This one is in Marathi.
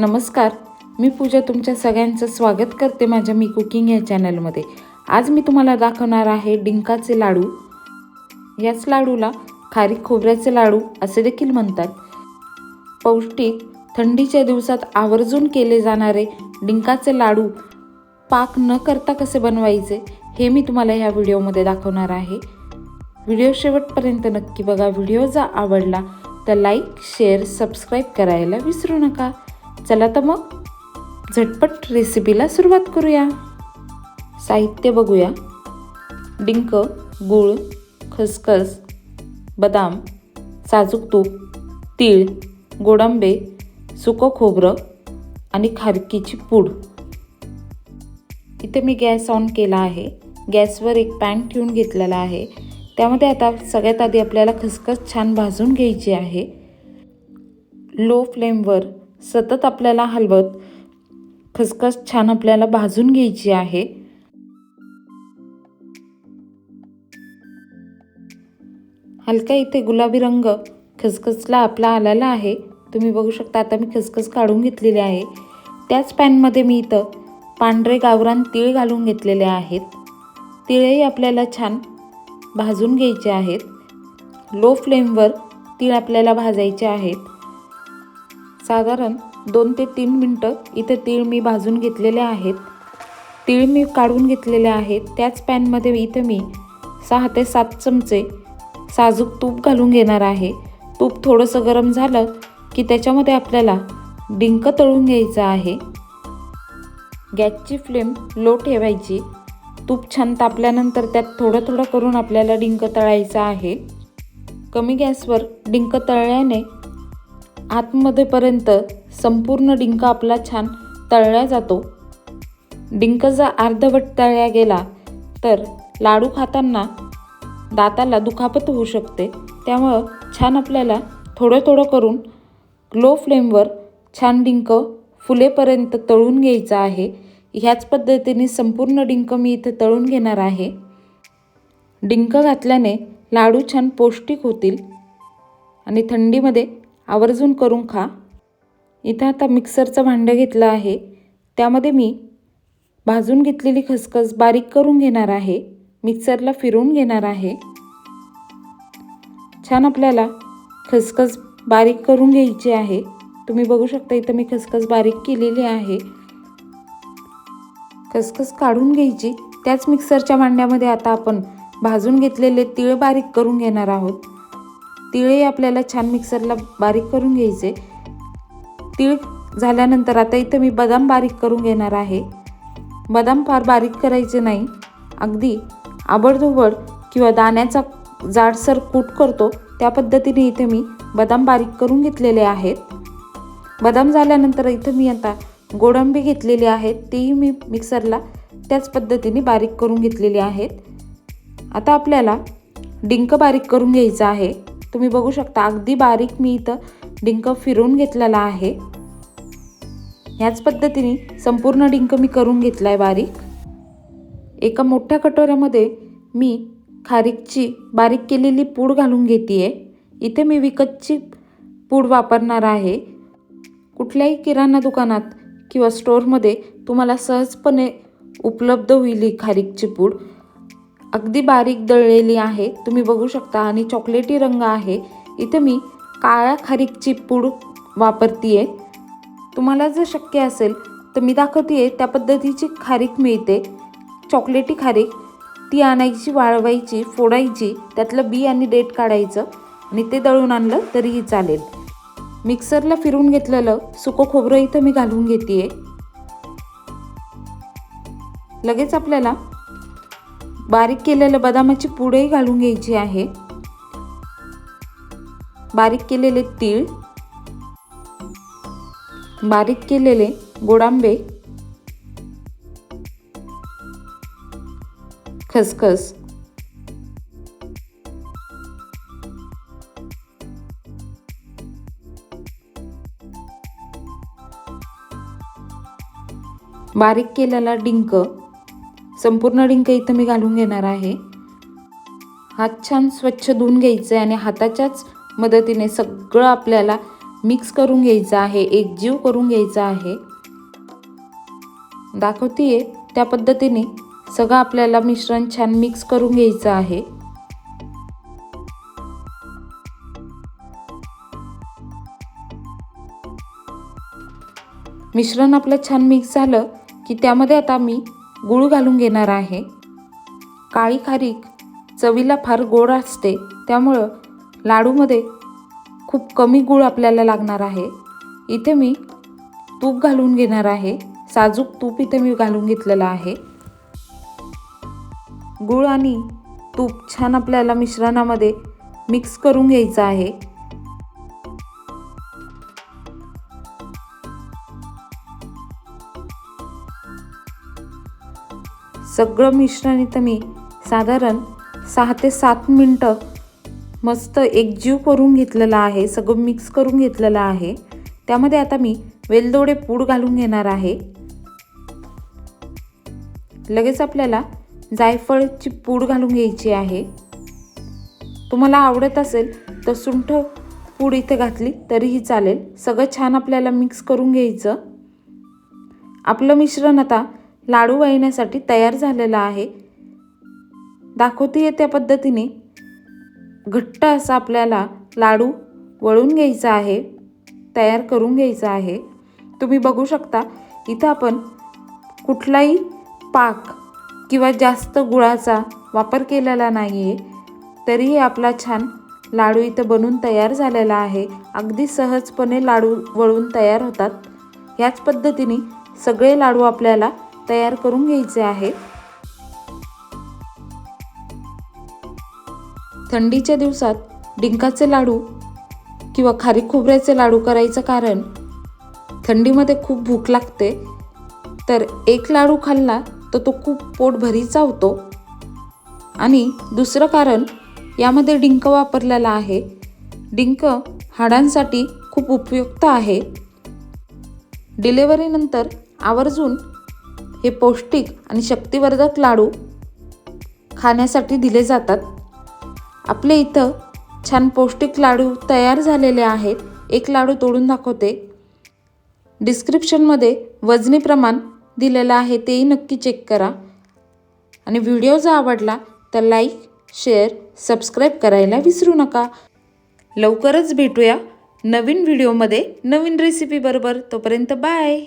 नमस्कार. मी पूजा तुमच्या सगळ्यांचं स्वागत करते माझ्या मी कुकिंग या चॅनलमध्ये. आज मी तुम्हाला दाखवणार आहे डिंकाचे लाडू. याच लाडूला खारीक खोबऱ्याचे लाडू असे देखील म्हणतात. पौष्टिक थंडीच्या दिवसात आवर्जून केले जाणारे डिंकाचे लाडू पाक न करता कसे बनवायचे हे मी तुम्हाला ह्या व्हिडिओमध्ये दाखवणार आहे. व्हिडिओ शेवटपर्यंत नक्की बघा. व्हिडिओ जर आवडला तर लाईक शेअर सबस्क्राईब करायला विसरू नका. चला तर मग झटपट रेसिपीला सुरुवात करूया. साहित्य बघूया. डिंक गूळ खसखस बदाम साजूक तूप तीळ गोडांबे सुकं खोबरं आणि खारकीची पूड. इथे मी गॅस ऑन केला आहे. गॅसवर एक पॅन ठेवून घेतलेला आहे. त्यामध्ये आता सगळ्यात आधी आपल्याला खसखस छान भाजून घ्यायची आहे. लो फ्लेमवर सतत आपल्याला हलवत खसखस छान आपल्याला भाजून घ्यायची आहे. हलका इथे गुलाबी रंग खसखसला आपला आलेला आहे. तुम्ही बघू शकता आता मी खसखस काढून घेतलेली आहे. त्याच पॅनमध्ये मी इथं पांढरे गावरान तीळ घालून घेतलेले आहेत. तिळही आपल्याला छान भाजून घ्यायचे आहेत. लो फ्लेमवर तीळ आपल्याला भाजायचे आहेत. साधारण दोन ते तीन मिनटं इथे तीळ मी भाजून घेतलेले आहेत. तीळ मी काढून घेतलेले आहेत. त्याच पॅनमध्ये इथे मी सहा ते सात चमचे साजूक तूप घालून घेणार आहे. तूप थोडंसं गरम झालं की त्याच्यामध्ये आपल्याला डिंक तळून घ्यायचं आहे. गॅसची फ्लेम लो ठेवायची. तूप छान तापल्यानंतर त्यात थोडं थोडं करून आपल्याला डिंक तळायचं आहे. कमी गॅसवर डिंक तळल्याने आतमध्येपर्यंत संपूर्ण डिंक आपला छान तळला जातो. डिंक जर अर्धवट तळल्या गेला तर लाडू खाताना दाताला दुखापत होऊ शकते. त्यामुळं छान आपल्याला थोडं थोडं करून लो फ्लेमवर छान डिंक फुलेपर्यंत तळून घ्यायचं आहे. ह्याच पद्धतीने संपूर्ण डिंक मी इथे तळून घेणार आहे. डिंक घातल्याने लाडू छान पौष्टिक होतील आणि थंडीमध्ये आवर्जून करून खा. इथं आता मिक्सरचं भांडं घेतलं आहे. त्यामध्ये मी भाजून घेतलेली खसखस बारीक करून घेणार आहे. मिक्सरला फिरवून घेणार आहे. छान आपल्याला खसखस बारीक करून घ्यायची आहे. तुम्ही बघू शकता इथं मी खसखस बारीक केलेली आहे. खसखस काढून घ्यायची. त्याच मिक्सरच्या भांड्यामध्ये आता आपण भाजून घेतलेले तीळ बारीक करून घेणार आहोत. तिळही आपल्याला छान मिक्सरला बारीक करून घ्यायचे. तीळ झाल्यानंतर आता इथं मी बदाम बारीक करून घेणार आहे. बदाम फार बारीक करायचे नाही. अगदी आबडधोबड किंवा दाण्याचा जाडसर कूट करतो त्या पद्धतीने इथे मी बदाम बारीक करून घेतलेले आहेत. बदाम झाल्यानंतर इथं मी आता गोडंबी घेतलेली आहेत तीही मी मिक्सरला त्याच पद्धतीने बारीक करून घेतलेली आहेत. आता आपल्याला डिंक बारीक करून घ्यायचं आहे. तुम्ही बघू शकता अगदी बारीक मी इथं डिंक फिरवून घेतलेला आहे. ह्याच पद्धतीने संपूर्ण डिंक मी करून घेतला आहे बारीक. एका मोठ्या कटोऱ्यामध्ये मी खारीकची बारीक केलेली पूड घालून घेते आहे इथे मी विकतची पूड वापरणार आहे. कुठल्याही किराणा दुकानात किंवा स्टोअरमध्ये तुम्हाला सहजपणे उपलब्ध होईल ही खारीकची पूड. अगदी बारीक दळलेली आहे. तुम्ही बघू शकता. आणि चॉकलेटी रंग आहे. इथे मी काळ्या खारीकची पूड वापरते आहे तुम्हाला जर शक्य असेल तर मी दाखवते आहे त्या पद्धतीची खारीक मिळते. चॉकलेटी खारीक ती आणायची वाळवायची फोडायची त्यातलं बी आणि डेट काढायचं आणि ते दळून आणलं तरीही चालेल. मिक्सरला फिरून घेतलेलं सुकं खोबरं इथं मी घालून घेते लगेच आपल्याला बारीक केलेलं बदामाची पुडही घालून घ्यायची आहे. बारीक केलेले तीळ बारीक केलेले गोडांबे खसखस बारीक केलेला डिंक संपूर्ण डिंक इथं मी घालून घेणार आहे. हात छान स्वच्छ धुवून घ्यायचं आहे आणि हाताच्याच मदतीने सगळं आपल्याला मिक्स करून घ्यायचं आहे एकजीव करून घ्यायचा आहे. दाखवतीये? त्या पद्धतीने सगळं आपल्याला मिश्रण छान मिक्स करून घ्यायचं आहे. मिश्रण आपलं छान मिक्स झालं की त्यामध्ये आता मी गूळ घालून घेणार आहे. काळी खारीक चवीला फार गोड असते त्यामुळं लाडूमध्ये खूप कमी गूळ आपल्याला लागणार आहे. इथे मी तूप घालून घेणार आहे. साजूक तूप इथे मी घालून घेतलेलं आहे. गूळ आणि तूप छान आपल्याला मिश्रणामध्ये मिक्स करून घ्यायचं आहे. सगळं मिश्रण इथं मी साधारण सहा ते सात मिनटं मस्त एकजीव करून घेतलेलं आहे सगळं मिक्स करून घेतलेलं आहे. त्यामध्ये आता मी वेलदोडे पूड घालून घेणार आहे. लगेच आपल्याला जायफळची पूड घालून घ्यायची आहे. तुम्हाला आवडत असेल तर सुंठ पूड इथे घातली तरीही चालेल. सगळं छान आपल्याला मिक्स करून घ्यायचं. आपलं मिश्रण आता लाडू वळण्यासाठी तयार झालेला आहे. दाखवते त्या पद्धतीने. घट्ट असा आपल्याला लाडू वळून घ्यायचा आहे तयार करून घ्यायचा आहे. तुम्ही बघू शकता इथं आपण कुठलाही पाक किंवा जास्त गुळाचा वापर केलेला नाही आहे तरीही आपला छान लाडू इथं बनून तयार झालेला आहे. अगदी सहजपणे लाडू वळून तयार होतात. ह्याच पद्धतीने सगळे लाडू आपल्याला तयार करून घ्यायचे आहेत थंडीच्या दिवसात डिंकाचे लाडू किंवा खारी खोबऱ्याचे लाडू करायचं कारण थंडीमध्ये खूप भूक लागते. तर एक लाडू खाल्ला तर तो खूप पोटभरीचा होतो आणि दुसरं कारण यामध्ये डिंक वापरलेला आहे. डिंक हाडांसाठी खूप उपयुक्त आहे. डिलेवरीनंतर आवर्जून हे पौष्टिक आणि शक्तिवर्धक लाडू खाण्यासाठी दिले जातात. आपल्या इथं छान पौष्टिक लाडू तयार झालेले आहेत. एक लाडू तोडून दाखवते. डिस्क्रिप्शनमध्ये वजनी प्रमाण दिलेलं आहे तेही नक्की चेक करा. आणि व्हिडिओ जर आवडला तर लाईक शेअर सबस्क्राईब करायला विसरू नका. लवकरच भेटूया नवीन व्हिडिओमध्ये नवीन रेसिपीबरोबर तोपर्यंत बाय!